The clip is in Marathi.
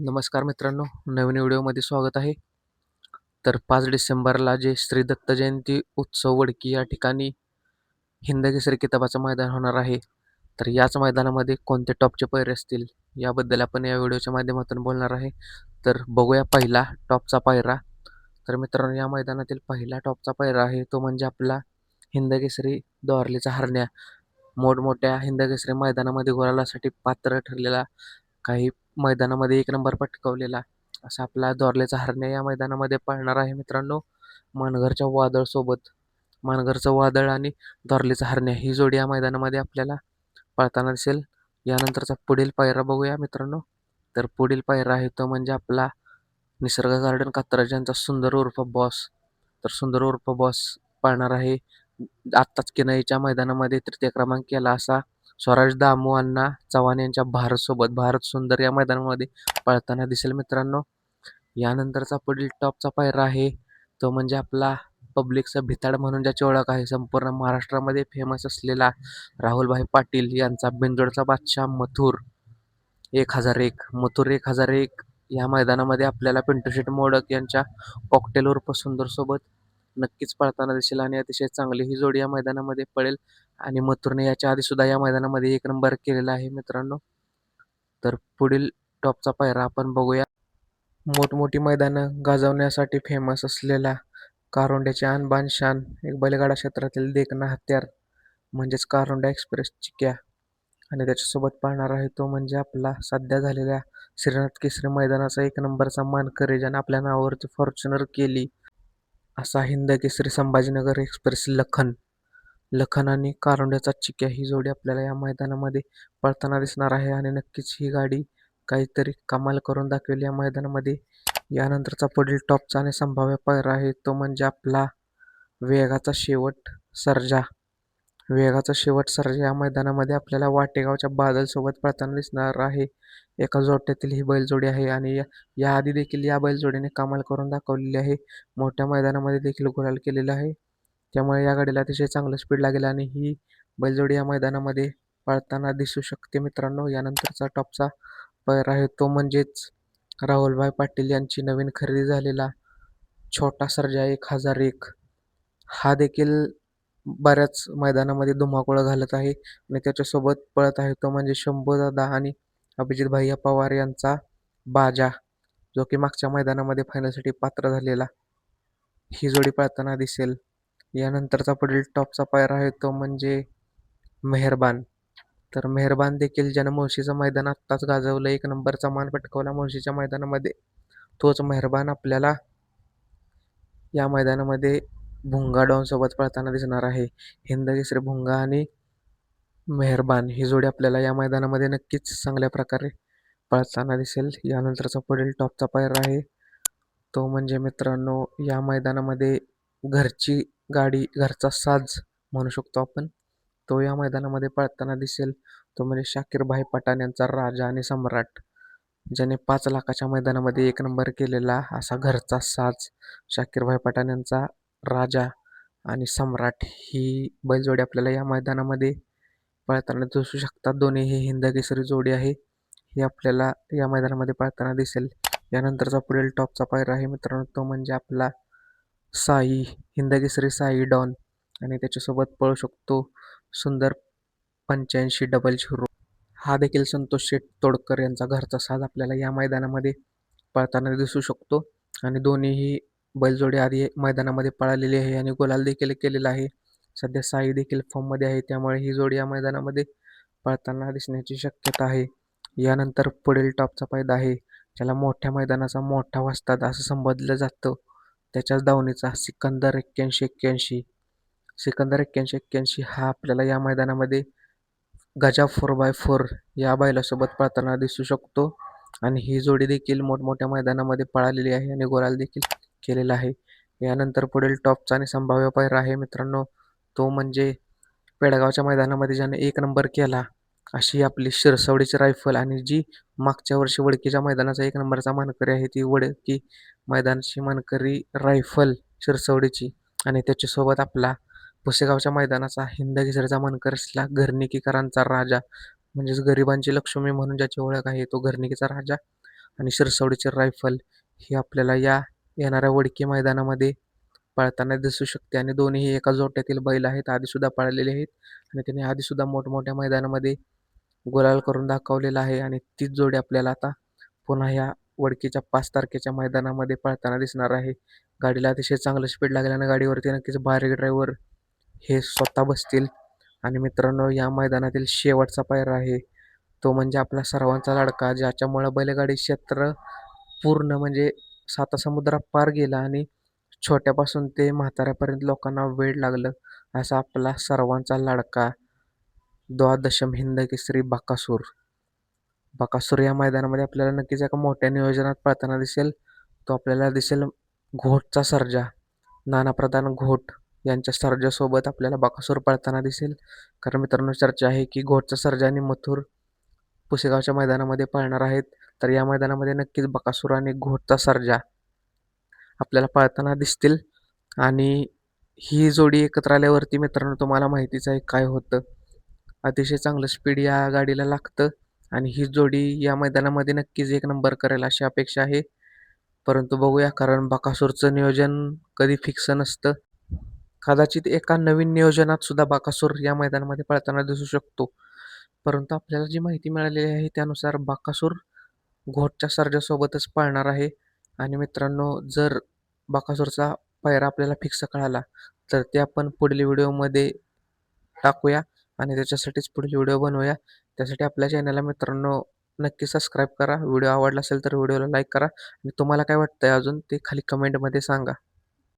नमस्कार मित्रांनो नवीन व्हिडिओमध्ये स्वागत आहे. तर पाच डिसेंबरला जे श्री दत्त जयंती उत्सव वडकी या ठिकाणी हिंदकेसरी किताबाचं मैदान होणार आहे. तर याच मैदानामध्ये कोणते टॉपचे पैरे असतील याबद्दल आपण या व्हिडिओच्या माध्यमातून बोलणार आहे. तर बघूया पहिला टॉपचा पायरा. तर मित्रांनो या मैदानातील पहिला टॉपचा पायरा आहे तो म्हणजे आपला हिंदकेसरी केसरी हरण्या. मोठमोठ्या हिंदकेसरी मैदानामध्ये गोलासाठी पात्र ठरलेला काही मैदानामध्ये एक नंबर पटकवलेला असा आपला दोरलेचा हरण्या या मैदानामध्ये पळणार आहे मित्रांनो. मानघरच्या वादळसोबत मानघरचं वादळ आणि दोरलेचा हरण्या ही जोडी या मैदानामध्ये आपल्याला पळताना दिसेल. यानंतरचा पुढील पायरा बघूया मित्रांनो. तर पुढील पायरा आहे तो म्हणजे आपला निसर्ग गार्डन कात्रज यांचा सुंदर उर्फ बॉस. तर सुंदर उर्फ बॉस पाळणार आहे आत्ताच किनईच्या मैदानामध्ये तृतीय क्रमांक केला असा स्वराज दामू अण्णा चव्हाण यांच्या भारतसोबत भारत सुंदर या मैदानामध्ये पळताना दिसेल मित्रांनो. यानंतरचा पुढील टॉपचा पायरा आहे तो म्हणजे आपला पब्लिकचा भिताड म्हणून ज्याची ओळख आहे संपूर्ण महाराष्ट्रामध्ये फेमस असलेला राहुलभाई पाटील यांचा बिंदोडचा बादशाह मथुर. एक हजार एक मथुर एक हजार एक या मैदानामध्ये आपल्याला पिंटू शेट मोडक यांच्या कॉकटेल उर्फ सुंदरसोबत नक्कीच पळताना दिसेल आणि अतिशय चांगली ही जोडी या मैदानामध्ये पडेल आणि मथुरने याच्या आधी सुद्धा या मैदानामध्ये एक नंबर केलेला आहे मित्रांनो. तर पुढील टॉपचा पायरा आपण बघूया. मोठमोठी मैदानं गाजवण्यासाठी फेमस असलेला कारोंड्याचे आणबान शान एक बैलगाडा क्षेत्रातील देखणा हत्यार म्हणजेच कारोंडा एक्सप्रेस चिक्या. आणि त्याच्यासोबत पाहणार आहे तो म्हणजे आपला सध्या झालेल्या श्रीनाथ केसरी मैदानाचा एक नंबरचा मानकरी ज्याने आपल्या नावावरती फॉर्च्युनर केली. असा हिंद केसरी संभाजीनगर एक्सप्रेस लखन. लखन आणि कारुंड्याचा चिक्या ही जोडी आपल्याला या मैदानामध्ये पळताना दिसणार आहे आणि नक्कीच ही गाडी काहीतरी कमाल करून दाखवेल या मैदानामध्ये. यानंतरचा पुढील टॉपचा आणि संभाव्य पायरा आहे तो म्हणजे आपला वेगाचा शेवट सर्जा. वेगाचा शेवट सर्जा या मैदानामध्ये आपल्याला वाटेगावच्या बादलसोबत पळताना दिसणार आहे. एका जोट्यातील ही बैलजोडी आहे आणि या याआधी देखील या बैलजोडीने कमाल करून दाखवलेली आहे. मोठ्या मैदानामध्ये देखील गुलाल केलेला आहे. त्यामुळे या गाडीला अतिशय चांगलं स्पीड लागेल आणि ही बैलजोडी या मैदानामध्ये पळताना दिसू शकते मित्रांनो. यानंतरचा टॉपचा पैर आहे तो म्हणजेच राहुलभाई पाटील यांची नवीन खरेदी झालेला छोटा सर्जा एक हजार एक. हा देखील बऱ्याच मैदानामध्ये धुमाकूळ घालत आहे आणि त्याच्यासोबत पळत आहे तो म्हणजे शंभूदादा आणि अभिजित भैया पवार यांचा बाजा जो की मागच्या मैदानामध्ये फायनलसाठी पात्र झालेला. ही जोडी पळताना दिसेल. यानंतरचा पुढील टॉपचा पायरा आहे तो म्हणजे मेहरबान. तर मेहरबान देखील ज्यानं मुळशीचं मैदान आत्ताच गाजवलं एक नंबरचा मान पटकवला मुळशीच्या मैदानामध्ये तोच मेहरबान आपल्याला या मैदानामध्ये भुंगा डॉनसोबत पळताना दिसणार आहे. हिंद केसरी भुंगा आणि मेहरबान ही जोडी आपल्याला या मैदानामध्ये नक्कीच चांगल्या प्रकारे पळताना दिसेल. यानंतरचा पुढील टॉपचा पायरा आहे तो म्हणजे मित्रांनो या मैदानामध्ये घरची गाडी घरचा साज म्हणू शकतो आपण. तो या मैदानामध्ये पळताना दिसेल. तो म्हणजे शाकीरभाई पठाण यांचा राजा आणि सम्राट ज्याने पाच लाखाच्या मैदानामध्ये एक नंबर केलेला असा घरचा साज शाकीरभाई पठाण यांचा राजा आणि सम्राट ही बैलजोडी आपल्याला या मैदानामध्ये पळताना दिसू शकतात. दोन्ही ही हिंद केसरी जोडी आहे. ही आपल्याला या मैदानामध्ये पळताना दिसेल. यानंतरचा पुढील टॉपचा पायरा आहे मित्रांनो. तो म्हणजे आपला साई हिंद साई डॉन आणि त्याच्यासोबत पळू शकतो सुंदर पंच्याऐंशी डबल झिरो. हा देखील संतोष शेठ तोडकर यांचा घरचा साज आपल्याला या मैदानामध्ये पळताना दिसू शकतो. आणि दोन्हीही बैलजोडी आधी मैदानामध्ये पळालेली आहे आणि गुलाल देखील केलेला आहे. सध्या साई देखील फॉर्ममध्ये आहे त्यामुळे ही जोडी या मैदानामध्ये पळताना दिसण्याची शक्यता आहे. यानंतर पुढील टॉपचा फायदा आहे. ज्याला मोठ्या मैदानाचा मोठा वाजतात असं संबोधलं जातं. त्याच्याच धावणीचा सिकंदर एक्क्याऐंशी एक्क्याऐंशी. सिकंदर एक्क्याऐंशी एक्क्याऐंशी हा आपल्याला या मैदानामध्ये गजा फोर बाय फोर या बैलासोबत पळताना दिसू शकतो. आणि ही जोडी देखील मोठमोठ्या मैदानामध्ये पळालेली आहे आणि गोराल देखील केलेला आहे. यानंतर पुढील टॉपचा आणि संभाव्य पायरा आहे मित्रांनो तो म्हणजे पेडगावच्या मैदानामध्ये ज्याने एक नंबर केला अशी आपली शिरसवडीची रायफल आणि जी मागच्या वर्षी वडकीच्या मैदानाचा एक नंबरचा मानकरी आहे ती वडकी मैदानाची मानकरी रायफल शिरसवडीची आणि त्याच्यासोबत आपला पुसेगावच्या मैदानाचा हिंद मानकर असला घरनिकीकरांचा राजा. म्हणजेच गरिबांची लक्ष्मी म्हणून ज्याची ओळख आहे तो घरनिकीचा राजा. आणि शिरसवडीची रायफल ही आपल्याला या येणाऱ्या वडकी मैदानामध्ये पळताना दिसू शकते. आणि दोन्हीही एका जोट्यातील बैल आहेत आधीसुद्धा पळालेले आहेत. आणि त्याने आधीसुद्धा मोठमोठ्या मैदानामध्ये गुलाल करून दाखवलेला आहे. आणि तीच जोडी आपल्याला आता पुन्हा ह्या वडकीच्या पाच तारखेच्या मैदानामध्ये पळताना दिसणार आहे. गाडीला अतिशय चांगलं स्पीड लागल्यानं गाडीवरती नक्कीच बारीक ड्रायव्हर हे स्वतः बसतील. आणि मित्रांनो या मैदानातील शेवटचा पायरा आहे. तो म्हणजे आपला सर्वांचा लाडका ज्याच्यामुळं बैलगाडी क्षेत्र पूर्ण म्हणजे सातासमुद्रा पार गेला आणि छोट्यापासून ते म्हाताऱ्यापर्यंत लोकांना वेळ लागलं असा आपला सर्वांचा लाडका द्वादशम हिंद केसरी बाकासूर. बकासूर या मैदानामध्ये आपल्याला नक्कीच एका मोठ्या नियोजनात पळताना दिसेल. तो आपल्याला दिसेल घोटचा सर्जा. नानाप्रधान घोट यांच्या सर्जासोबत आपल्याला बकासूर पळताना दिसेल. कारण मित्रांनो चर्चा आहे की घोटचा सर्जा आणि मथुर पुसेगावच्या मैदानामध्ये पळणार आहेत. तर या मैदानामध्ये नक्कीच बकासूर आणि घोटचा सर्जा आपल्याला पळताना दिसतील. आणि ही जोडी एकत्र आल्यावरती मित्रांनो तुम्हाला माहितीच आहे काय होतं. अतिशय चांगलं स्पीड या गाडीला लागतं. आणि ही जोडी या मैदानामध्ये नक्कीच एक नंबर करेल अशी अपेक्षा आहे. परंतु बघूया कारण बाकासूरचं नियोजन कधी फिक्स नसतं. कदाचित एका नवीन नियोजनात सुद्धा बाकासूर या मैदानामध्ये पळताना दिसू शकतो. परंतु आपल्याला जी माहिती मिळालेली आहे त्यानुसार बाकासूर घोटच्या सर्जासोबतच पळणार आहे. आणि मित्रांनो जर बाकासूरचा पायरा आपल्याला फिक्स कळाला तर ते आपण पुढील व्हिडिओमध्ये टाकूया. आणि त्याच्यासाठीच पुढील व्हिडिओ बनवूया. त्यासाठी आपल्या चॅनलला मित्रांनो नक्की सबस्क्राईब करा. व्हिडिओ आवडला असेल तर व्हिडिओला लाईक करा. आणि तुम्हाला काय वाटतं आहे अजून ते खाली कमेंटमध्ये सांगा.